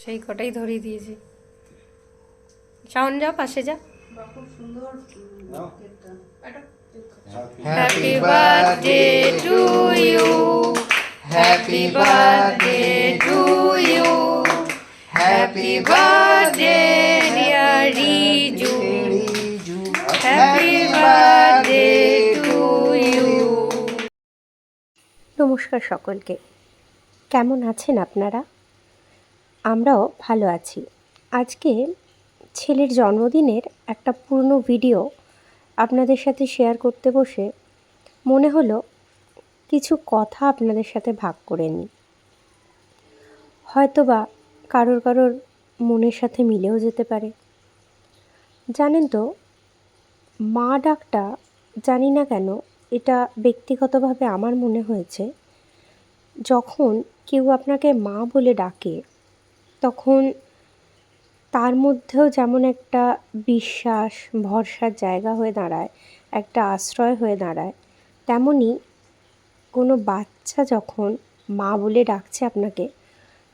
সেই কটাই ধরিয়ে দিয়েছি। শাওন যা পাশে যা। Happy birthday to you happy birthday to you happy birthday dear Riju happy birthday to you নমস্কার সকলকে। কেমন আছেন আপনারা? আমরাও ভালো আছি। আজকে ছেলের জন্মদিনের একটা পূর্ণ ভিডিও আপনাদের সাথে শেয়ার করতে বসে মনে হলো কিছু কথা আপনাদের সাথে ভাগ করে নিই। হয়তোবা কারোর কারোর মনের সাথে মিলেও যেতে পারে। জানেন তো, মা ডাকটা জানি না কেন এটা ব্যক্তিগতভাবে আমার মনে হয়েছে, যখন কেউ আপনাকে মা বলে ডাকে তখন তার মধ্যেও যেমন একটা বিশ্বাস, ভরসার জায়গা হয়ে দাঁড়ায়, একটা আশ্রয় হয়ে দাঁড়ায় তেমনই কোনো বাচ্চা যখন মা বলে ডাকছে আপনাকে,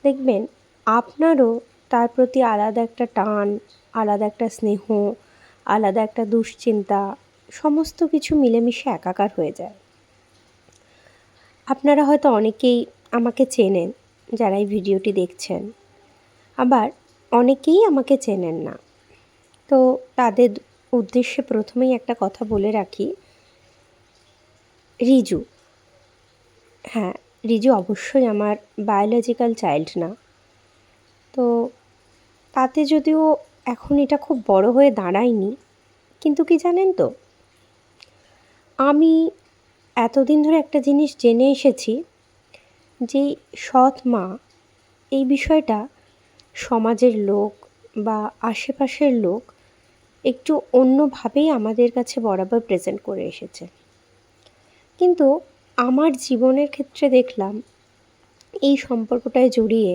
দেখবেন আপনারও তার প্রতি আলাদা একটা টান, আলাদা একটা স্নেহ, আলাদা একটা দুশ্চিন্তা, সমস্ত কিছু মিলেমিশে একাকার হয়ে যায়। আপনারা হয়তো অনেকেই আমাকে চেনেন যারা এই ভিডিওটি দেখছেন। আবার অনেকেই আমাকে চেনেন না। তো তাদের উদ্দেশ্যে প্রথমেই একটা কথা বলে রাখি। রিজু। হ্যাঁ রিজু অবশ্যই আমার বায়োলজিক্যাল চাইল্ড না। তো তাতে যদিও এখন এটা খুব বড় হয়ে দাঁড়ায়নি, কিন্তু কি জানেন তো? আমি এতদিন ধরে একটা জিনিস জেনে এসেছি যে সৎ মা এই বিষয়টা সমাজের লোক বা আশেপাশের লোক একটু অন্যভাবেই আমাদের কাছে বরাবর প্রেজেন্ট করে এসেছে। কিন্তু আমার জীবনের ক্ষেত্রে দেখলাম, এই সম্পর্কটায় জড়িয়ে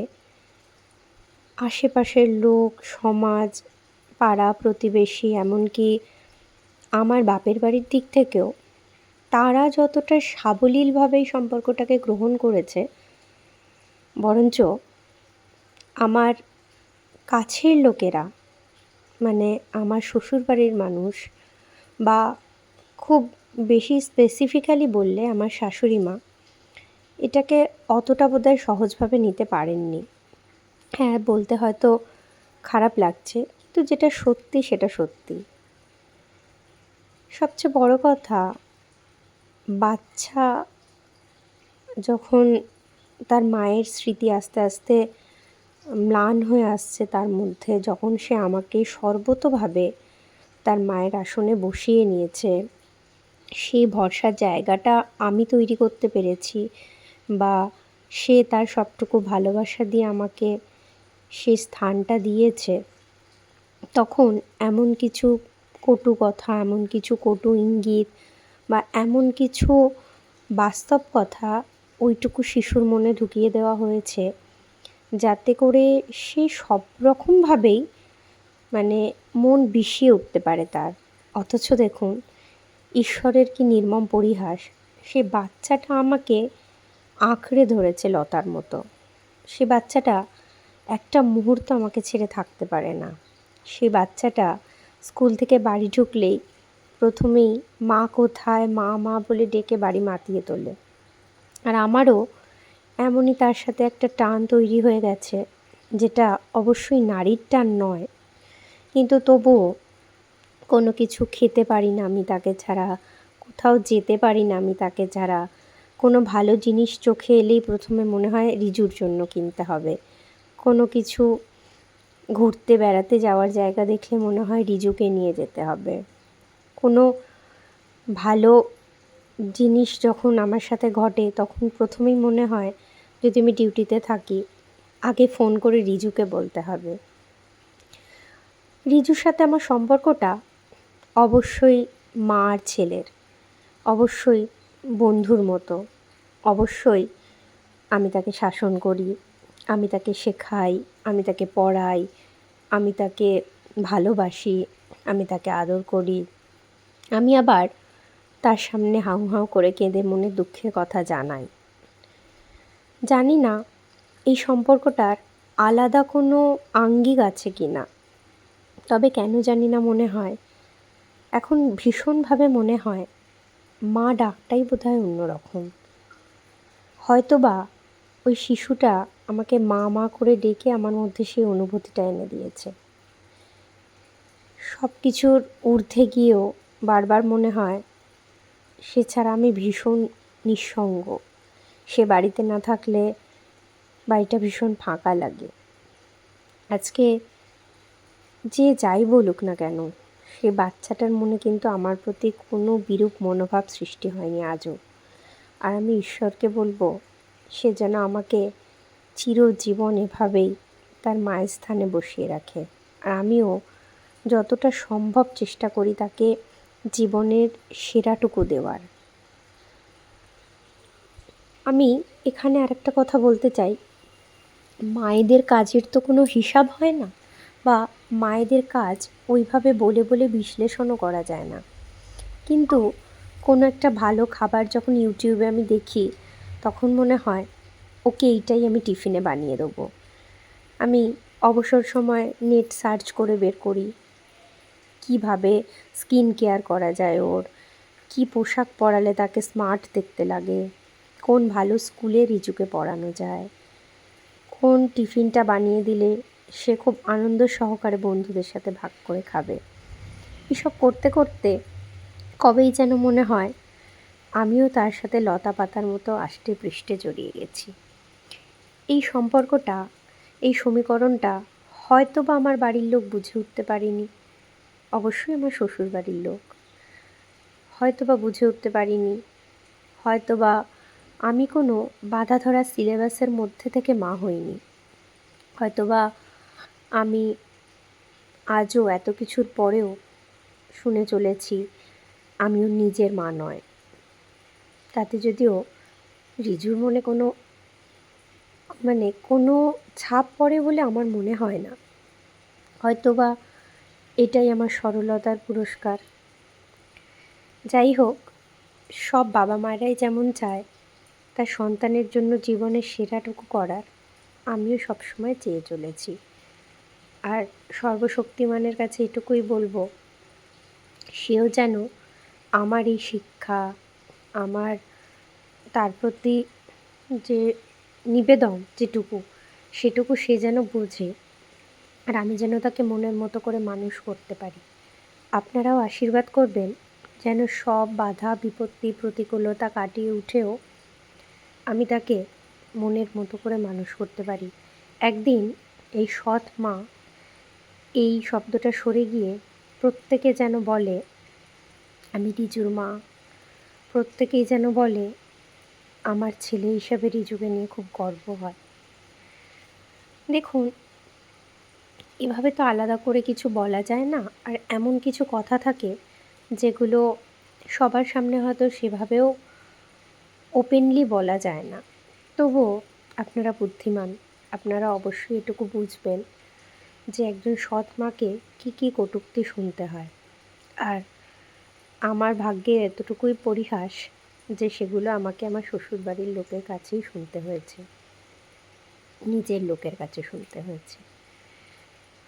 আশেপাশের লোক, সমাজ, পাড়া, প্রতিবেশী, এমনকি আমার বাপের বাড়ির দিক থেকেও তারা যতটা সাবলীলভাবে এই সম্পর্কটাকে গ্রহণ করেছে, বরঞ্চ আমার কাছের লোকেরা মানে আমার শ্বশুরবাড়ির মানুষ বা খুব বেশি স্পেসিফিক্যালি বললে আমার শাশুড়ি মা, এটাকে অতটা বোধহয় সহজভাবে নিতে পারেননি। হ্যাঁ বলতে হয়তো খারাপ লাগছে, কিন্তু যেটা সত্যি সেটা সত্যি। সবচেয়ে বড় কথা, বাচ্চা যখন তার মায়ের স্মৃতি আস্তে আস্তে ম্লান হয়ে আসছে তার মধ্যে যখন সে আমাকে সর্বতভাবে তার মায়ের আসনে বসিয়ে নিয়েছে। সেই ভরসার জায়গাটা আমি তৈরি করতে পেরেছি বা সে তার সবটুকু ভালোবাসা দিয়ে আমাকে সেই স্থানটা দিয়েছে। তখন এমন কিছু কটু কথা, এমন কিছু কটু ইঙ্গিত বা এমন কিছু বাস্তব কথা ওইটুকু শিশুর মনে ঢুকিয়ে দেওয়া হয়েছে। যাতে করে সে সব রকমভাবেই মানে মন বিষিয়ে উঠতে পারে তার। অথচ দেখুন, ঈশ্বরের কি নির্মম পরিহাস। সে বাচ্চাটা আমাকে আঁকড়ে ধরেছে লতার মতো। সে বাচ্চাটা একটা মুহূর্ত আমাকে ছেড়ে থাকতে পারে না। সে বাচ্চাটা স্কুল থেকে বাড়ি ঢুকলেই প্রথমেই মা কোথায়, মা মা বলে ডেকে বাড়ি মাতিয়ে তোলে। আর আমারও এমনই তার সাথে একটা টান তৈরি হয়ে গেছে, যেটা অবশ্যই নারীর টান নয়। কিন্তু তবুও কোনো কিছু খেতে পারি না আমি তাকে ছাড়া, কোথাও যেতে পারি না আমি তাকে ছাড়া। কোনো ভালো জিনিস চোখে এলেই প্রথমে মনে হয় রিজুর জন্য কিনতে হবে। কোনো কিছু ঘুরতে বেড়াতে যাওয়ার জায়গা দেখলে মনে হয় রিজুকে নিয়ে যেতে হবে। কোনো ভালো জিনিস যখন আমার সাথে ঘটে, তখন প্রথমেই মনে হয় যদি আমি ডিউটিতে থাকি, আগে ফোন করে রিজুকে বলতে হবে। রিজুর সাথে আমার সম্পর্কটা অবশ্যই মা আর ছেলের, অবশ্যই বন্ধুর মতো, অবশ্যই আমি তাকে শাসন করি, আমি তাকে শেখাই, আমি তাকে পড়াই, আমি তাকে ভালোবাসি, আমি তাকে আদর করি। আমি আবার তার সামনে হাউ হাউ করে কেঁদে মনে দুঃখের কথা জানাই। জানি না, এই সম্পর্কটার আলাদা কোনো আঙ্গিক আছে কি না। তবে কেন জানি না মনে হয়। এখন ভীষণভাবে মনে হয়, মা ডাকটাই বোধহয় অন্যরকম। হয়তো বা ওই শিশুটা আমাকে মা মা করে ডেকে আমার মধ্যে সেই অনুভূতিটা এনে দিয়েছে। সব কিছুর ঊর্ধ্বে গিয়েও বারবার মনে হয়, সে ছাড়া আমি ভীষণ নিঃসঙ্গ। সে বাড়িতে না থাকলে বাড়িটা ভীষণ ফাঁকা লাগে। আজকে যে যাই বলুক না কেন, সে বাচ্চাটার মনে কিন্তু আমার প্রতি কোনো বিরূপ মনোভাব সৃষ্টি হয়নি আজও। আর আমি ঈশ্বরকে বলব, সে যেন আমাকে চিরজীবন এভাবেই তার মায়ের স্থানে বসিয়ে রাখে। আর আমিও যতটা সম্ভব চেষ্টা করি তাকে জীবনের সেরাটুকু দেওয়ার। আমি এখানে আরেকটা কথা বলতে চাই। মায়েদের কাজের তো কোনো হিসাব হয় না বা মায়েদের কাজ ওইভাবে বলে বলে বিশ্লেষণও করা যায় না। কিন্তু কোনো একটা ভালো খাবার যখন ইউটিউবে আমি দেখি, তখন মনে হয়, ওকে, এইটাই আমি টিফিনে বানিয়ে দেবো। আমি অবসর সময় নেট সার্চ করে বের করি, কীভাবে স্কিন কেয়ার করা যায় ওর, কী পোশাক পরালে তাকে স্মার্ট দেখতে লাগে। কোন ভালো স্কুলে রিজুকে পড়ানো যায়? কোন টিফিনটা বানিয়ে দিলে সে খুব আনন্দ সহকারে বন্ধুদের সাথে ভাগ করে খাবে? এসব করতে করতে কবেই যেন মনে হয় আমিও তার সাথে লতা পাতার মতো আষ্টে পৃষ্ঠে জড়িয়ে গেছি। এই সম্পর্কটা, এই সমীকরণটা হয়তো বা আমার বাড়ির লোক বুঝে উঠতে পারিনি। অবশ্যই আমার শ্বশুর বাড়ির লোক। হয়তো বা বুঝে উঠতে পারিনি। হয়তো বা আমি কোনো বাধা ধরা সিলেবাসের মধ্যে থেকে মা হইনি। হয়তোবা আমি আজও এত কিছুর পরেও শুনে চলেছি, আমিও নিজের মা নয়। তাতে যদিও রিজুর মনে কোনো মানে কোনো ছাপ পড়ে বলে আমার মনে হয় না। হয়তোবা এটাই আমার সরলতার পুরস্কার। যাই হোক, সব বাবা মায়েরাই যেমন চায় তার সন্তানের জন্য জীবনের সেরাটুকু করার আমিও সবসময় চেয়ে চলেছি। আর সর্বশক্তিমানের কাছে এটুকুই বলব, সেও যেন আমার এই শিক্ষা, আমার তার প্রতি যে নিবেদন যেটুকু, সেটুকু সে যেন বোঝে আর আমি যেন তাকে মনের মতো করে মানুষ করতে পারি। আপনারাও আশীর্বাদ করবেন যেন সব বাধা, বিপত্তি, প্রতিকূলতা কাটিয়ে উঠেও আমি তাকে মনের মতো করে মানুষ করতে পারি। একদিন এই সৎ মা এই শব্দটা সরে গিয়ে প্রত্যেকে যেন বলে, আমি রিজুর মা। প্রত্যেকেই যেন বলে, আমার ছেলে হিসাবে রিজুকে নিয়ে খুব গর্ব হয়। দেখুন, এভাবে তো আলাদা করে কিছু বলা যায় না, আর এমন কিছু কথা থাকে যেগুলো সবার সামনে হয়তো সেভাবেও ওপেনলি বলা যায় না। তবুও আপনারা বুদ্ধিমান, আপনারা অবশ্যই এটুকু বুঝবেন যে একজন সৎ মাকে কী কী কটূক্তি শুনতে হয়। আর আমার ভাগ্যে এতটুকুই পরিহাস যে সেগুলো আমাকে আমার শ্বশুরবাড়ির লোকের কাছেই শুনতে হয়েছে। নিজের লোকের কাছে শুনতে হয়েছে।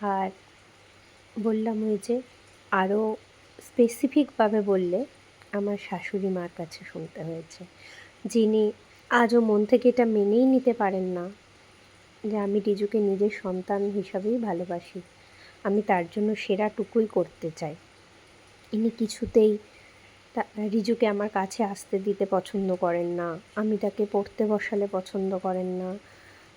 আর বললাম ওই যে আরও স্পেসিফিকভাবে বললে আমার শাশুড়ি মার কাছে শুনতে হয়েছে। যিনি আজও মন থেকে এটা মেনেই নিতে পারেন না যে আমি রিজুকে নিজের সন্তান হিসাবেই ভালোবাসি। আমি তার জন্য সেরাটুকুই করতে চাই। ইনি কিছুতেই রিজুকে আমার কাছে আসতে দিতে পছন্দ করেন না। আমি তাকে পড়তে বসালে পছন্দ করেন না।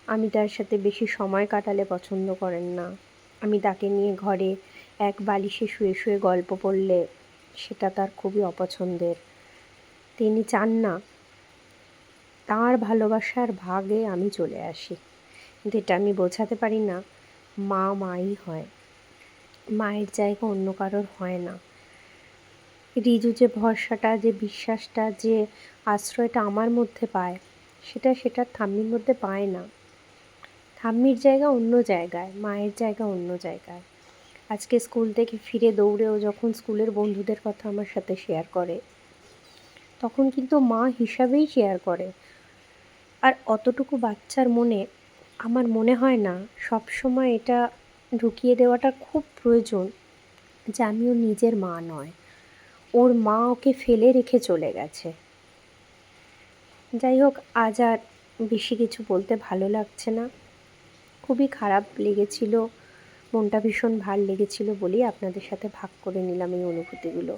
আমি তার সাথে বেশি সময় কাটালে পছন্দ করেন না। আমি তাকে নিয়ে ঘরে এক বালিশে শুয়ে শুয়ে গল্প পড়লে সেটা তার খুবই অপছন্দের। তিনি চান না তার ভালোবাসার ভাগে আমি চলে আসি। কিন্তু এটা আমি বোঝাতে পারি না, মা মাই হয়। মায়ের জায়গা অন্য কারোর হয় না। রিজু যে ভরসাটা, যে বিশ্বাসটা, যে আশ্রয়টা আমার মধ্যে পায়, সেটা সেটা থাম্মির মধ্যে পায় না। থাম্মির জায়গা অন্য জায়গায়, মায়ের জায়গা অন্য জায়গায়। আজকে স্কুল থেকে ফিরে দৌড়েও যখন স্কুলের বন্ধুদের কথা আমার সাথে শেয়ার করে, তখন কিন্তু মা হিসাবেই শেয়ার করে। আর অতটুকু বাচ্চার মনে আমার মনে হয় না সব সময় এটা ঢুকিয়ে দেওয়াটা খুব প্রয়োজন যে আমি ওর নিজের মা নয়। ওর মা ওকে ফেলে রেখে চলে গেছে। যাই হোক, আজ আর বেশি কিছু বলতে ভালো লাগছে না। খুবই খারাপ লেগেছিল, মনটা ভীষণ ভালো লেগেছিল বলেই আপনাদের সাথে ভাগ করে নিলাম এই অনুভূতিগুলো।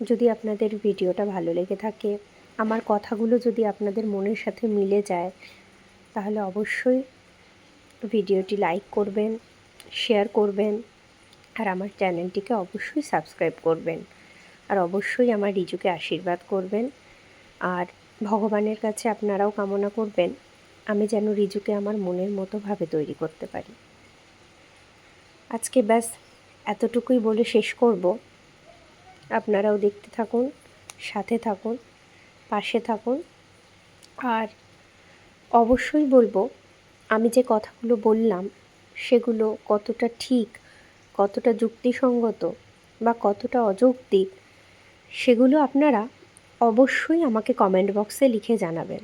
যদি আপনাদের ভিডিওটা ভালো লেগে থাকে আমার কথাগুলো যদি আপনাদের মনের সাথে মিলে যায়, তাহলে অবশ্যই ভিডিওটি লাইক করবেন, শেয়ার করবেন, আর আমার চ্যানেলটিকে অবশ্যই সাবস্ক্রাইব করবেন। আর অবশ্যই আমার রিজুকে আশীর্বাদ করবেন। আর ভগবানের কাছে আপনারাও কামনা করবেন, আমি যেন রিজুকে আমার মনের মতোভাবে তৈরি করতে পারি। আজকে ব্যাস, এতটুকুই বলে শেষ করব। আপনারাও দেখতে থাকুন, সাথে থাকুন। পাশে থাকুন। আর অবশ্যই বলব, আমি যে কথাগুলো বললাম, সেগুলো কতটা ঠিক, কতটা যুক্তিসঙ্গত বা কতটা অযৌক্তিক, সেগুলো আপনারা অবশ্যই আমাকে কমেন্ট বক্সে লিখে জানাবেন।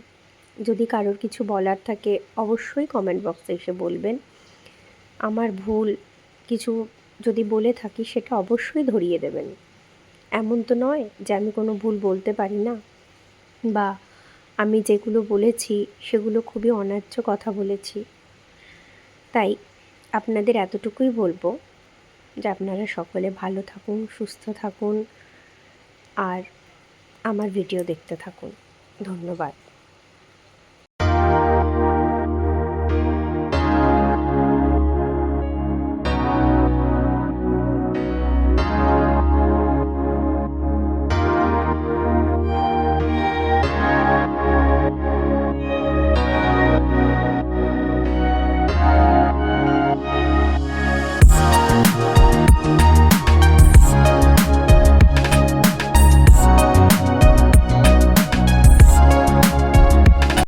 যদি কারোর কিছু বলার থাকে, অবশ্যই কমেন্ট বক্সে এসে বলবেন। আমার ভুল কিছু যদি বলে থাকি, সেটা অবশ্যই ধরিয়ে দেবেন। এমন তো নয় যে আমি কোনো ভুল বলতে পারি না। বা আমি যেগুলো বলেছি, সেগুলো খুবই অন্যায্য কথা বলেছি। তাই আপনাদের এতটুকুই বলব যে আপনারা সকলে ভালো থাকুন, সুস্থ থাকুন, আর আমার ভিডিও দেখতে থাকুন। ধন্যবাদ।